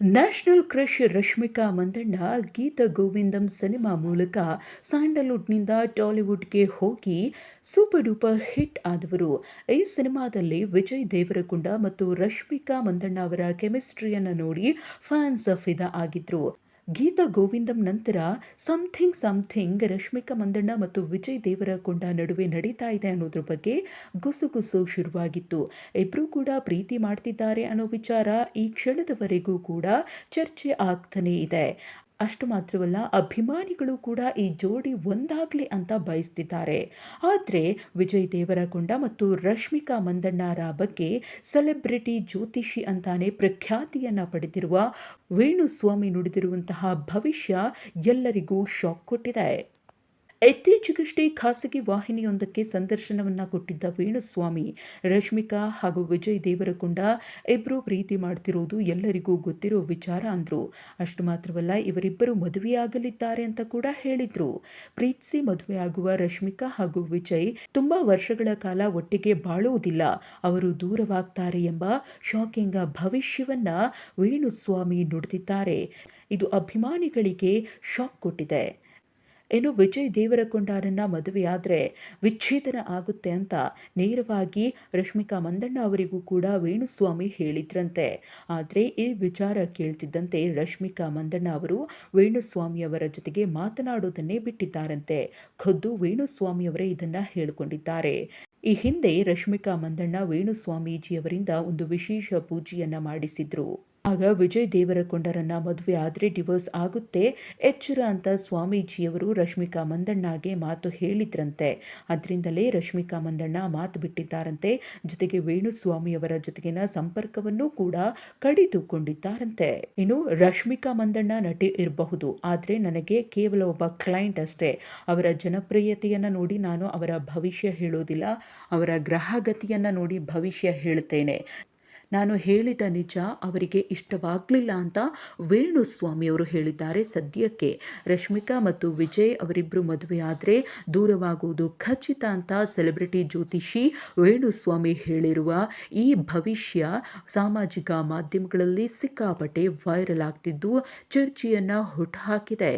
National crush Rashmika Mandanna, Geetha Govindam cinema ಮೂಲಕ ಸ್ಯಾಂಡಲ್ವುಡ್ನಿಂದ ಟಾಲಿವುಡ್ಗೆ ಹೋಗಿ ಸೂಪರ್ ಡೂಪರ್ ಹಿಟ್ ಆದವರು. ಈ ಸಿನಿಮಾದಲ್ಲಿ ವಿಜಯ್ ದೇವರಕೊಂಡ ಮತ್ತು ರಶ್ಮಿಕಾ ಮಂದಣ್ಣ ಅವರ ಕೆಮಿಸ್ಟ್ರಿಯನ್ನು ನೋಡಿ ಫ್ಯಾನ್ಸ್ ಫಿದಾ ಆಗಿದ್ರು. ಗೀತಾ ಗೋವಿಂದಂ ನಂತರ ಸಮಥಿಂಗ್ ಸಮಥಿಂಗ್ ರಶ್ಮಿಕಾ ಮಂದಣ್ಣ ಮತ್ತು ವಿಜಯ್ ದೇವರಕೊಂಡ ನಡುವೆ ನಡೀತಾ ಇದೆ ಅನ್ನೋದ್ರ ಬಗ್ಗೆ ಗುಸುಗುಸು ಶುರುವಾಗಿತ್ತು. ಇಬ್ಬರೂ ಕೂಡ ಪ್ರೀತಿ ಮಾಡ್ತಿದ್ದಾರೆ ಅನ್ನೋ ವಿಚಾರ ಈ ಕ್ಷಣದವರೆಗೂ ಕೂಡ ಚರ್ಚೆ ಆಗ್ತಾನೇ ಇದೆ. ಅಷ್ಟು ಮಾತ್ರವಲ್ಲ, ಅಭಿಮಾನಿಗಳು ಕೂಡ ಈ ಜೋಡಿ ಒಂದಾಗಲಿ ಅಂತ ಬಯಸ್ತಿದ್ದಾರೆ. ಆದರೆ ವಿಜಯ್ ದೇವರಕೊಂಡ ಮತ್ತು ರಶ್ಮಿಕಾ ಮಂದಣ್ಣರ ಬಗ್ಗೆ ಸೆಲೆಬ್ರಿಟಿ ಜ್ಯೋತಿಷಿ ಅಂತಾನೆ ಪ್ರಖ್ಯಾತಿಯನ್ನು ಪಡೆದಿರುವ ವೇಣುಸ್ವಾಮಿ ನುಡಿದಿರುವಂತಹ ಭವಿಷ್ಯ ಎಲ್ಲರಿಗೂ ಶಾಕ್ ಕೊಟ್ಟಿದೆ. ಇತ್ತೀಚೆಗಷ್ಟೇ ಖಾಸಗಿ ವಾಹಿನಿಯೊಂದಕ್ಕೆ ಸಂದರ್ಶನವನ್ನ ಕೊಟ್ಟಿದ್ದ ವೇಣುಸ್ವಾಮಿ, ರಶ್ಮಿಕಾ ಹಾಗೂ ವಿಜಯ್ ದೇವರಕೊಂಡ ಇಬ್ಬರು ಪ್ರೀತಿ ಮಾಡ್ತಿರೋದು ಎಲ್ಲರಿಗೂ ಗೊತ್ತಿರೋ ವಿಚಾರ ಅಂದ್ರು. ಅಷ್ಟು ಮಾತ್ರವಲ್ಲ, ಇವರಿಬ್ಬರು ಮದುವೆಯಾಗಲಿದ್ದಾರೆ ಅಂತ ಕೂಡ ಹೇಳಿದ್ರು. ಪ್ರೀತಿಸಿ ಮದುವೆಯಾಗುವ ರಶ್ಮಿಕಾ ಹಾಗೂ ವಿಜಯ್ ತುಂಬಾ ವರ್ಷಗಳ ಕಾಲ ಒಟ್ಟಿಗೆ ಬಾಳುವುದಿಲ್ಲ. ಅವರು ದೂರವಾಗ್ತಾರೆ ಎಂಬ ಶಾಕಿಂಗ್ ಭವಿಷ್ಯವನ್ನ ವೇಣುಸ್ವಾಮಿ ನುಡಿದಿದ್ದಾರೆ. ಇದು ಅಭಿಮಾನಿಗಳಿಗೆ ಶಾಕ್ ಕೊಟ್ಟಿದೆ. ಇನ್ನು ವಿಜಯ್ ದೇವರಕೊಂಡಾರನ್ನ ಮದುವೆಯಾದರೆ ವಿಚ್ಛೇದನ ಆಗುತ್ತೆ ಅಂತ ನೇರವಾಗಿ ರಶ್ಮಿಕಾ ಮಂದಣ್ಣ ಅವರಿಗೂ ಕೂಡ ವೇಣುಸ್ವಾಮಿ ಹೇಳಿದ್ರಂತೆ. ಆದರೆ ಈ ವಿಚಾರ ಕೇಳ್ತಿದ್ದಂತೆ ರಶ್ಮಿಕಾ ಮಂದಣ್ಣ ಅವರು ವೇಣುಸ್ವಾಮಿ ಅವರ ಜೊತೆಗೆ ಮಾತನಾಡೋದನ್ನೇ ಬಿಟ್ಟಿದ್ದಾರಂತೆ. ಖುದ್ದು ವೇಣುಸ್ವಾಮಿ ಅವರೇ ಇದನ್ನ ಹೇಳಿಕೊಂಡಿದ್ದಾರೆ. ಈ ಹಿಂದೆ ರಶ್ಮಿಕಾ ಮಂದಣ್ಣ ವೇಣುಸ್ವಾಮೀಜಿಯವರಿಂದ ಒಂದು ವಿಶೇಷ ಪೂಜೆಯನ್ನ ಮಾಡಿಸಿದ್ರು. ಆಗ ವಿಜಯ್ ದೇವರಕೊಂಡರನ್ನ ಮದುವೆ ಆದರೆ ಡಿವೋರ್ಸ್ ಆಗುತ್ತೆ, ಎಚ್ಚರ ಅಂತ ಸ್ವಾಮೀಜಿಯವರು ರಶ್ಮಿಕಾ ಮಂದಣ್ಣಗೆ ಮಾತು ಹೇಳಿದ್ರಂತೆ. ಅದರಿಂದಲೇ ರಶ್ಮಿಕಾ ಮಂದಣ್ಣ ಮಾತು ಬಿಟ್ಟಿದ್ದಾರಂತೆ. ಜೊತೆಗೆ ವೇಣುಸ್ವಾಮಿಯವರ ಜೊತೆಗಿನ ಸಂಪರ್ಕವನ್ನು ಕೂಡ ಕಡಿದುಕೊಂಡಿದ್ದಾರಂತೆ. ಇನ್ನು ರಶ್ಮಿಕಾ ಮಂದಣ್ಣ ನಟಿ ಇರಬಹುದು, ಆದರೆ ನನಗೆ ಕೇವಲ ಒಬ್ಬ ಕ್ಲೈಂಟ್ ಅಷ್ಟೇ. ಅವರ ಜನಪ್ರಿಯತೆಯನ್ನು ನೋಡಿ ನಾನು ಅವರ ಭವಿಷ್ಯ ಹೇಳೋದಿಲ್ಲ, ಅವರ ಗ್ರಹಗತಿಯನ್ನು ನೋಡಿ ಭವಿಷ್ಯ ಹೇಳ್ತೇನೆ ನಾನು ಹೇಳಿದ ನಿಜ ಅವರಿಗೆ ಇಷ್ಟವಾಗಲಿಲ್ಲ ಅಂತ ವೇಣುಸ್ವಾಮಿಯವರು ಹೇಳಿದ್ದಾರೆ ಸದ್ಯಕ್ಕೆ. ರಶ್ಮಿಕಾ ಮತ್ತು ವಿಜಯ್ ಅವರಿಬ್ಬರು ಮದುವೆಯಾದರೆ ದೂರವಾಗುವುದು ಖಚಿತ ಅಂತ ಸೆಲೆಬ್ರಿಟಿ ಜ್ಯೋತಿಷಿ ವೇಣುಸ್ವಾಮಿ ಹೇಳಿರುವ ಈ ಭವಿಷ್ಯ ಸಾಮಾಜಿಕ ಮಾಧ್ಯಮಗಳಲ್ಲಿ ಸಿಕ್ಕಾಪಟ್ಟೆ ವೈರಲ್ ಆಗ್ತಿದ್ದು ಚರ್ಚೆಯನ್ನು ಹುಟ್ಟುಹಾಕಿದೆ